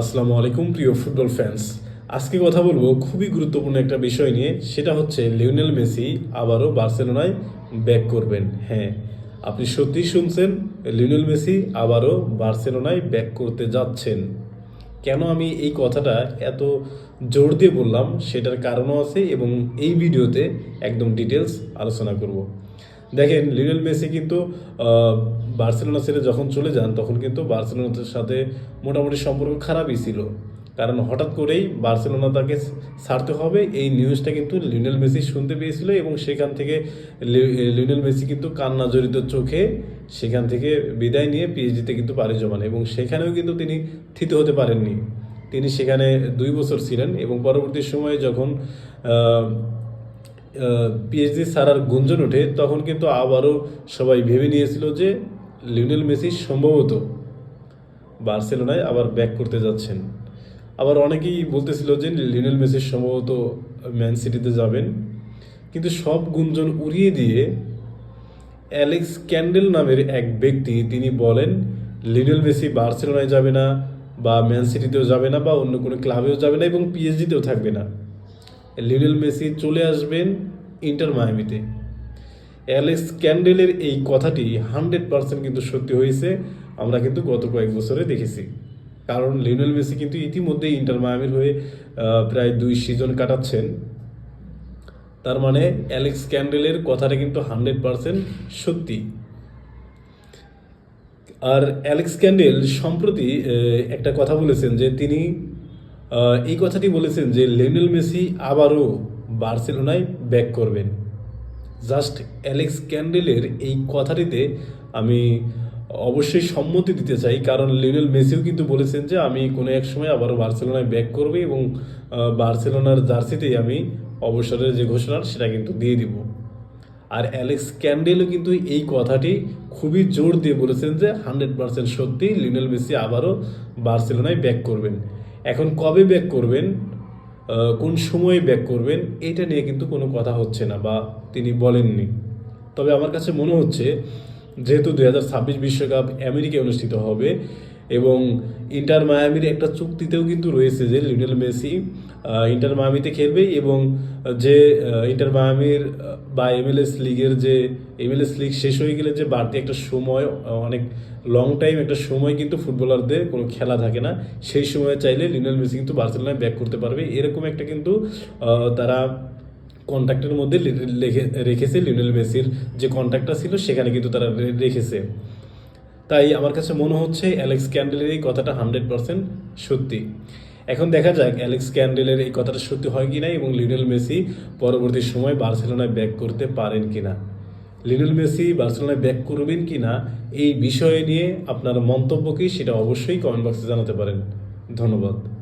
আসসালামু আলাইকুম, প্রিয় ফুটবল ফ্যান্স আজকে কথা বলব খুবই গুরুত্বপূর্ণ একটা বিষয় নিয়ে, সেটা হচ্ছে লিওনেল মেসি আবারও বার্সেলোনায় ব্যাক করবেন। হ্যাঁ আপনি সত্যিই শুনছেন, লিওনেল মেসি আবারও বার্সেলোনায় ব্যাক করতে যাচ্ছেন। কেন আমি এই কথাটা এত জোর দিয়ে বললাম, সেটার কারণও আছে এবং এই ভিডিওতে একদম ডিটেলস আলোচনা করব। দেখেন, লিওনেল মেসি কিন্তু বার্সেলোনা ছেড়ে যখন চলে যান, তখন কিন্তু বার্সেলোনার সাথে মোটামুটি সম্পর্ক খারাপই ছিল। কারণ হঠাৎ করেই বার্সেলোনা তাকে ছাড়তে হবে, এই নিউজটা কিন্তু লিওনেল মেসি শুনতে পেয়েছিল এবং সেখান থেকে লিওনেল মেসি কিন্তু কান্না জড়িত চোখে সেখান থেকে বিদায় নিয়ে পিএইচডিতে কিন্তু পাড়ি জমান এবং সেখানেও কিন্তু তিনি থিত হতে পারেননি। তিনি সেখানে দুই বছর ছিলেন এবং পরবর্তী সময়ে যখন পিএইচডি সারার গুঞ্জন ওঠে, তখন কিন্তু আবারও সবাই ভেবে নিয়েছিল যে লিওনেল মেসি সম্ভবত বার্সেলোনায় আবার ব্যাক করতে যাচ্ছেন। আবার অনেকেই বলতেছিল যে লিওনেল মেসি সম্ভবত ম্যান সিটিতে যাবেন। কিন্তু সব গুঞ্জন উড়িয়ে দিয়ে অ্যালেক্স ক্যান্ডেল নামের এক ব্যক্তি, তিনি বলেন, লিওনেল মেসি বার্সেলোনায় যাবে না বা ম্যান সিটিতেও যাবে না বা অন্য কোনো ক্লাবেও যাবে না এবং পিএসজিতেও থাকবে না। লিওনেল মেসি চলে আসবেন ইন্টার মায়ামিতে। অ্যালেক্স ক্যান্ডেলের এই কথাটি হান্ড্রেড পার্সেন্ট কিন্তু সত্যি হয়েছে, আমরা কিন্তু গত কয়েক বছরে দেখেছি। কারণ লিওনেল মেসি কিন্তু ইতিমধ্যে ইন্টার মায়ামির হয়ে প্রায় দুই সিজন কাটাচ্ছেন। তার মানে অ্যালেক্স ক্যান্ডেলের কথাটা কিন্তু হান্ড্রেড পার্সেন্ট সত্যি। আর অ্যালেক্স ক্যান্ডেল সম্প্রতি একটা কথা বলেছেন যে তিনি এই কথাটি বলেছেন যে লিওনেল মেসি আবারও বার্সেলোনায় ব্যাক করবেন। জাস্ট অ্যালেক্স ক্যান্ডেলের এই কথাটিতে আমি অবশ্যই সম্মতি দিতে চাই, কারণ লিওনেল মেসিও কিন্তু বলেছেন যে আমি কোনো এক সময় আবারও বার্সেলোনায় ব্যাক করবে এবং বার্সেলোনার জার্সিতেই আমি অবসরের যে ঘোষণা সেটা কিন্তু দিয়ে দিব। আর অ্যালেক্স ক্যান্ডেলও কিন্তু এই কথাটি খুবই জোর দিয়ে বলেছেন যে হান্ড্রেড পার্সেন্ট সত্যি লিওনেল মেসি আবারও বার্সেলোনায় ব্যাক করবেন। এখন কবে ব্যাক করবেন? কোন সময়ে ব্যাক করবেন? এটা নিয়ে কিন্তু কোনো কথা হচ্ছে না বা তিনি বলেননি। তবে আমার কাছে মনে হচ্ছে, যেহেতু দু হাজার ছাব্বিশ বিশ্বকাপ আমেরিকায় অনুষ্ঠিত হবে এবং ইন্টার মায়ামির একটা চুক্তিতেও কিন্তু রয়েছে যে লিওনেল মেসি ইন্টার মায়ামিতে খেলবে এবং যে ইন্টার মায়ামির বা এমএলএস লিগের যে, এমএলএস লিগ শেষ হয়ে গেলে যে বাড়তি একটা সময় অনেক লং টাইম একটা সময় কিন্তু ফুটবলারদের কোনো খেলা থাকে না। সেই সময় চাইলে লিওনেল মেসি কিন্তু বার্সেলোনায় ব্যাক করতে পারবে। এরকম একটা কিন্তু তারা কন্ট্যাক্টের মধ্যে রেখেছে লিওনেল মেসির যে কন্ট্যাক্টটা ছিল, সেখানে কিন্তু তারা রেখেছে। তাই আমার কাছে মনে হচ্ছে অ্যালেক্স ক্যান্ডেলের এই কথাটা হান্ড্রেড পারসেন্ট সত্যি। এখন দেখা যাক অ্যালেক্স ক্যান্ডেলের এই কথাটা সত্যি হয় কি না এবং লিওনেল মেসি পরবর্তী সময় বার্সেলোনায় ব্যাক করতে পারেন কি না লিওনেল মেসি বার্সেলোনায় ব্যাক করবেন কি না এই বিষয়ে নিয়ে আপনার মন্তব্য কি সেটা অবশ্যই কমেন্ট বক্সে জানাতে পারেন। ধন্যবাদ।